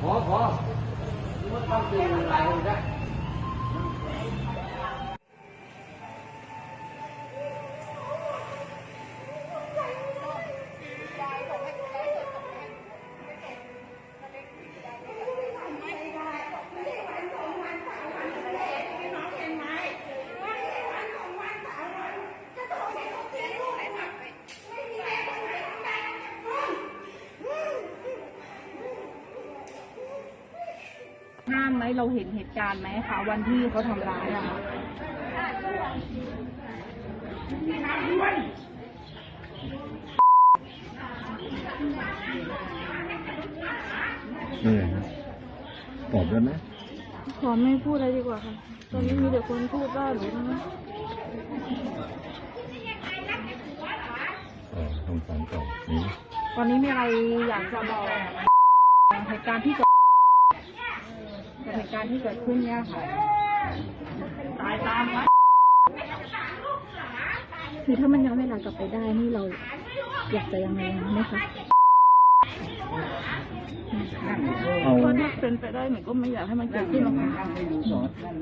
พอพอมันต้องดูหลายคนไห้ามไหมเราเห็นเหตุการณ์ไหมคะวันที่เขาทำร้ายอะค่ะนี่ครับตอบได้ไหมขอไม่พูดอะไรดีกว่าค่ะ ตอนนี้มีแต่คนพูดว่าหนูนะเออคำถามต่อนี้ตอนนี้มีอะไรอยากจะบอกเหตุการณ์ที่เกิด กับเหตุการณ์ที่เกิดขึ้นเนี่ยค่ะตายตามไหมคือถ้ามันย้อนเวลากลับไปได้นี่เราอยากจะยังไงไหมคะเอาก็ถ้าเป็นไปได้หนูก็ไม่อยากให้มันเกิดขึ้นหรอกค่ะ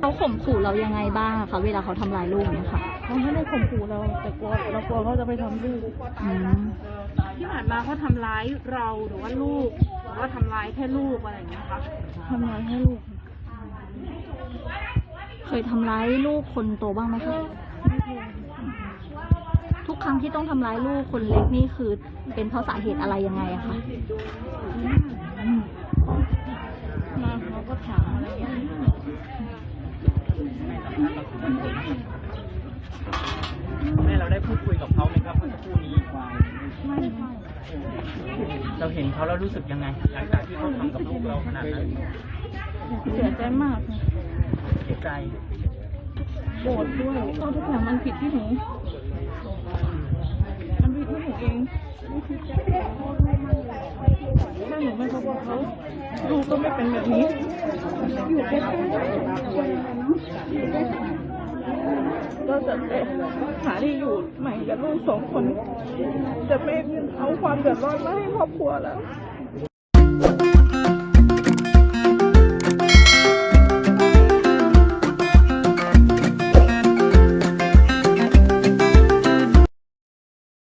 เขาข่มขู่เรายังไงบ้างอะคะเวลาเขาทำร้ายลูกเนี่ยค่ะเขาไม่ได้ข่มขู่เราแต่กลัวเรากลัวเขาจะไปทำลูกอืมที่ผ่านมาเขาทำร้ายเราหรือว่าลูกหรือ ว่าทำร้ายแค่ลูกอะไรอย่างเงี้ยค่ะทำร้ายให้ลูก เคยทำร้ายลูกคนโตบ้างไหมคะทุกครั้งที่ต้องทำร้ายลูกคนเล็กนี่คือ เป็นเพราะสาเหตุอะไรยังไงอะคะมาเขาก็ถามอะไรอย่างเงี้ยแม่เราได้พูดคุยกับเขาไหมครับเมื่อสักครู่นี้ไม่ค่ะ เราเห็นเขาแล้วรู้สึกยังไงหลังจากที่เขาทำกับลูกเราขนาดนั้นเสียใจมากค่ะเสียใจโกรธด้วยเพราะทุกอย่างมันผิดที่หนู มันผิดที่หนูเองถ้าหนูไม่ขอบอกเขาลูกก็ไม่เป็นแบบนี้ อยู่ใกล้ๆ ก็จะไปหาที่อยู่ใหม่กับลูกสองคน จะไม่เอาความเดือดร้อนมาให้ครอบครัวแล้ว